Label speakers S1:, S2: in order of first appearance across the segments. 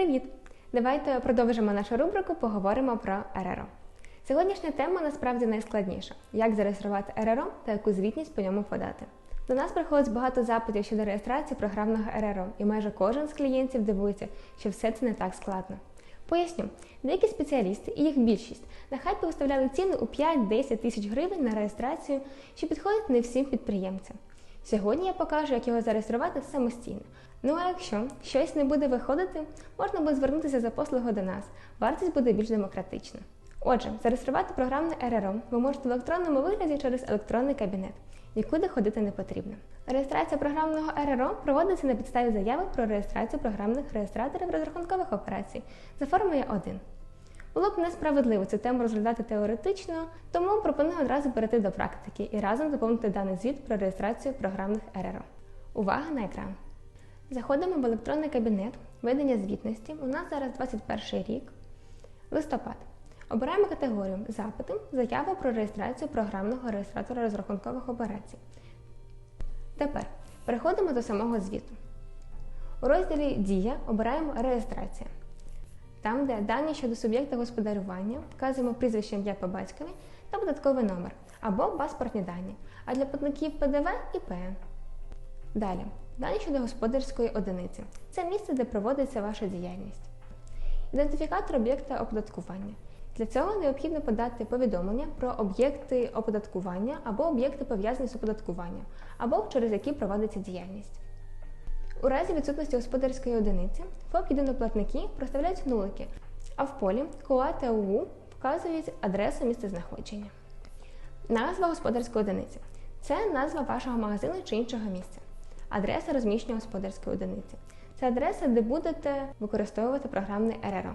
S1: Привіт! Давайте продовжимо нашу рубрику Поговоримо про РРО. Сьогоднішня тема насправді найскладніша: як зареєструвати РРО та яку звітність по ньому подати. До нас приходить багато запитів щодо реєстрації програмного РРО, і майже кожен з клієнтів дивується, що все це не так складно. Поясню, деякі спеціалісти і їх більшість на хайпі виставляли ціни у 5-10 тисяч гривень на реєстрацію, що підходить не всім підприємцям. Сьогодні я покажу, як його зареєструвати самостійно. Ну а якщо щось не буде виходити, можна буде звернутися за послугою до нас. Вартість буде більш демократична. Отже, зареєструвати програмне РРО ви можете в електронному вигляді через електронний кабінет. Нікуди ходити не потрібно. Реєстрація програмного РРО проводиться на підставі заяви про реєстрацію програмних реєстраторів розрахункових операцій за формою 1. Було б несправедливо цю тему розглядати теоретично, тому пропоную одразу перейти до практики і разом заповнити даний звіт про реєстрацію програмних РРО. Увага на екран! Заходимо в електронний кабінет ведення звітності. У нас зараз 21 рік, листопад. Обираємо категорію Запити, заява про реєстрацію програмного реєстратора розрахункових операцій. Тепер переходимо до самого звіту. У розділі Дія обираємо Реєстрація. Там, де дані щодо суб'єкта господарювання, вказуємо прізвище ім'я по батькові та податковий номер або паспортні дані, а для платників ПДВ і ПН. Далі, дані щодо господарської одиниці. Це місце, де проводиться ваша діяльність. Ідентифікатор об'єкта оподаткування. Для цього необхідно подати повідомлення про об'єкти оподаткування або об'єкти пов'язані з оподаткуванням, або через які проводиться діяльність. У разі відсутності господарської одиниці ФОП єдиноплатники проставляють нулики, а в полі КОА та УУ вказують адресу місцезнаходження. Назва господарської одиниці це назва вашого магазину чи іншого місця. Адреса розміщення господарської одиниці. Це адреса, де будете використовувати програмний РРО.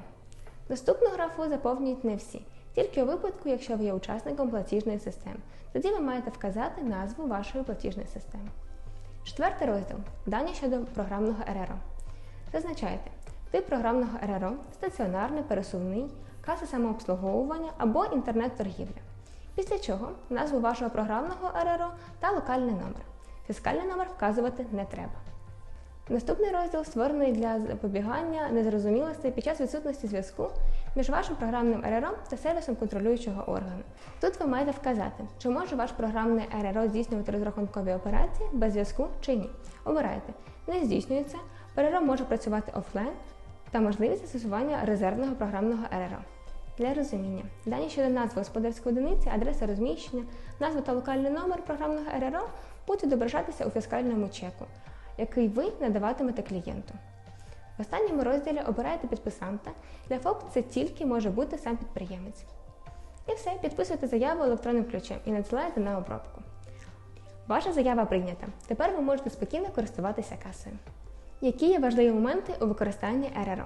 S1: Наступну графу заповнюють не всі, тільки у випадку, якщо ви є учасником платіжної системи. Тоді ви маєте вказати назву вашої платіжної системи. Четвертий розділ дані щодо програмного РРО. Зазначайте тип програмного РРО, стаціонарний, пересувний, каса самообслуговування або інтернет-торгівля. Після чого назву вашого програмного РРО та локальний номер. Фіскальний номер вказувати не треба. Наступний розділ створений для запобігання незрозумілостей під час відсутності зв'язку між вашим програмним РРО та сервісом контролюючого органу. Тут ви маєте вказати, чи може ваш програмний РРО здійснювати розрахункові операції без зв'язку чи ні. Обирайте, не здійснюється, РРО може працювати офлайн та можливість застосування резервного програмного РРО. Для розуміння, дані щодо назви господарської одиниці, адреса розміщення, назва та локальний номер програмного РРО будуть відображатися у фіскальному чеку який ви надаватимете клієнту. В останньому розділі обирайте підписанта. Для ФОП це тільки може бути сам підприємець. І все, підписуйте заяву електронним ключем і надсилаєте на обробку. Ваша заява прийнята. Тепер ви можете спокійно користуватися касою. Які є важливі моменти у використанні РРО?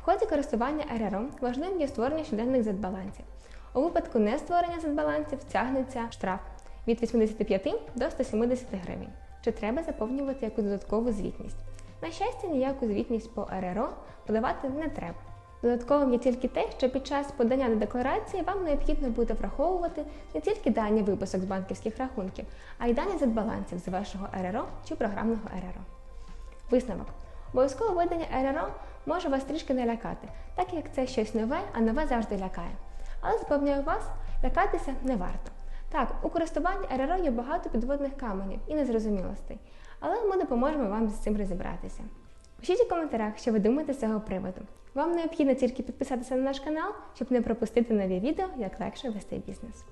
S1: В ході користування РРО важливим є створення щоденних зетбалансів. У випадку нестворення зетбалансів тягнеться штраф від 85 до 170 гривень чи треба заповнювати яку додаткову звітність. На щастя, ніяку звітність по РРО подавати не треба. Додатковим є тільки те, що під час подання до декларації вам необхідно буде враховувати не тільки дані виписок з банківських рахунків, а й дані задбалансів з вашого РРО чи програмного РРО. Висновок. Обов'язкове видання РРО може вас трішки не лякати, так як це щось нове, а нове завжди лякає. Але запевняю вас, лякатися не варто. Так, у користуванні РРО є багато підводних каменів і незрозумілостей, але ми допоможемо вам з цим розібратися. Пишіть у коментарях, що ви думаєте з цього приводу. Вам необхідно тільки підписатися на наш канал, щоб не пропустити нові відео, як легше вести бізнес.